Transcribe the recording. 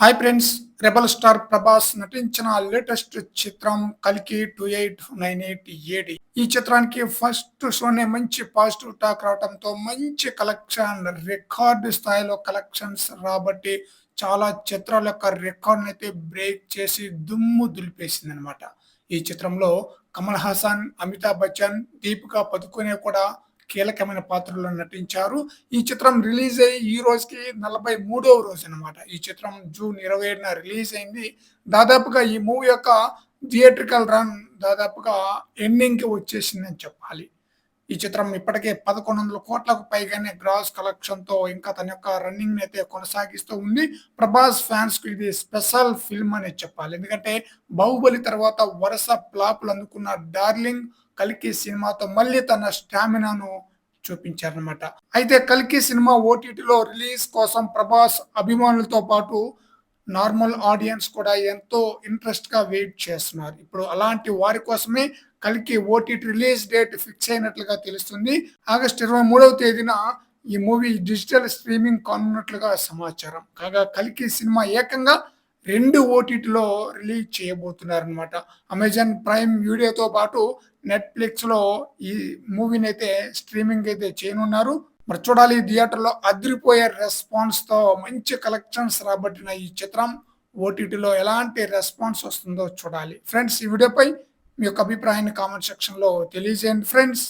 Hi friends rebel star Prabhas నటించిన latest చిత్రం కలికి two eight nine eight AD ఈ చిత్రానికి ఫస్ట్ షోనే మంచి పాజిటివ్ టాక్ రావడంతో మంచి కలెక్షన్ రికార్డు స్థాయిలో కలెక్షన్స్ రాబట్టి చాలా చిత్రాల యొక్క రికార్డ్ అయితే బ్రేక్ చేసి దుమ్ము దులిపేసింది అనమాట ఈ చిత్రంలో కమల్ హాసన్ అమితాబ్ బచ్చన్ దీపికా పదుకునే కూడా కీలకమైన పాత్రలో నటించారు. ఈ చిత్రం రిలీజ్ అయ్యి ఈ రోజుకి నలభై మూడవ రోజు అనమాట ఈ చిత్రం జూన్ ఇరవై ఏడున రిలీజ్ అయింది. దాదాపుగా ఈ మూవీ యొక్క థియేట్రికల్ రన్ దాదాపుగా ఎండింగ్కి వచ్చేసిందని చెప్పాలి. ఈ చిత్రం ఇప్పటికే పదకొండు వందల కోట్లకు పైగానే గ్రాస్ కలెక్షన్తో ఇంకా తన యొక్క రన్నింగ్ అయితే కొనసాగిస్తూ ఉంది. ప్రభాస్ ఫ్యాన్స్కు ఇది స్పెషల్ ఫిల్మ్ అని చెప్పాలి. ఎందుకంటే బాహుబలి తర్వాత వరుస ప్లాపులు అందుకున్న డార్లింగ్ కల్కి సినిమాతో మళ్ళీ తన స్టామినాను చూపించారనమాట అయితే కల్కి సినిమా ఓటీటీలో రిలీజ్ కోసం ప్రభాస్ అభిమానులతో పాటు నార్మల్ ఆడియన్స్ కూడా ఎంతో ఇంట్రెస్ట్గా వెయిట్ చేస్తున్నారు. ఇప్పుడు అలాంటి వారి కోసమే కలికి ఓటీటీ రిలీజ్ డేట్ ఫిక్స్ అయినట్లుగా తెలుస్తుంది. ఆగస్ట్ ఇరవై మూడవ తేదీన ఈ మూవీ డిజిటల్ స్ట్రీమింగ్ కానున్నట్లుగా సమాచారం. కాగా కలికి సినిమా ఏకంగా రెండు ఓటీటీలో రిలీజ్ చేయబోతున్నారు అనమాట అమెజాన్ ప్రైమ్ వీడియోతో పాటు నెట్ఫ్లిక్స్లో ఈ మూవీని అయితే స్ట్రీమింగ్ అయితే చేయనున్నారు. మరి చూడాలి థియేటర్లో అదిరిపోయే రెస్పాన్స్తో మంచి కలెక్షన్స్ రాబట్టిన ఈ చిత్రం. ఓటీటీలో ఎలాంటి రెస్పాన్స్ వస్తుందో చూడాలి. ఫ్రెండ్స్ ఈ వీడియోపై మీ యొక్క అభిప్రాయాన్ని కామెంట్ సెక్షన్లో తెలియజేయండి. ఫ్రెండ్స్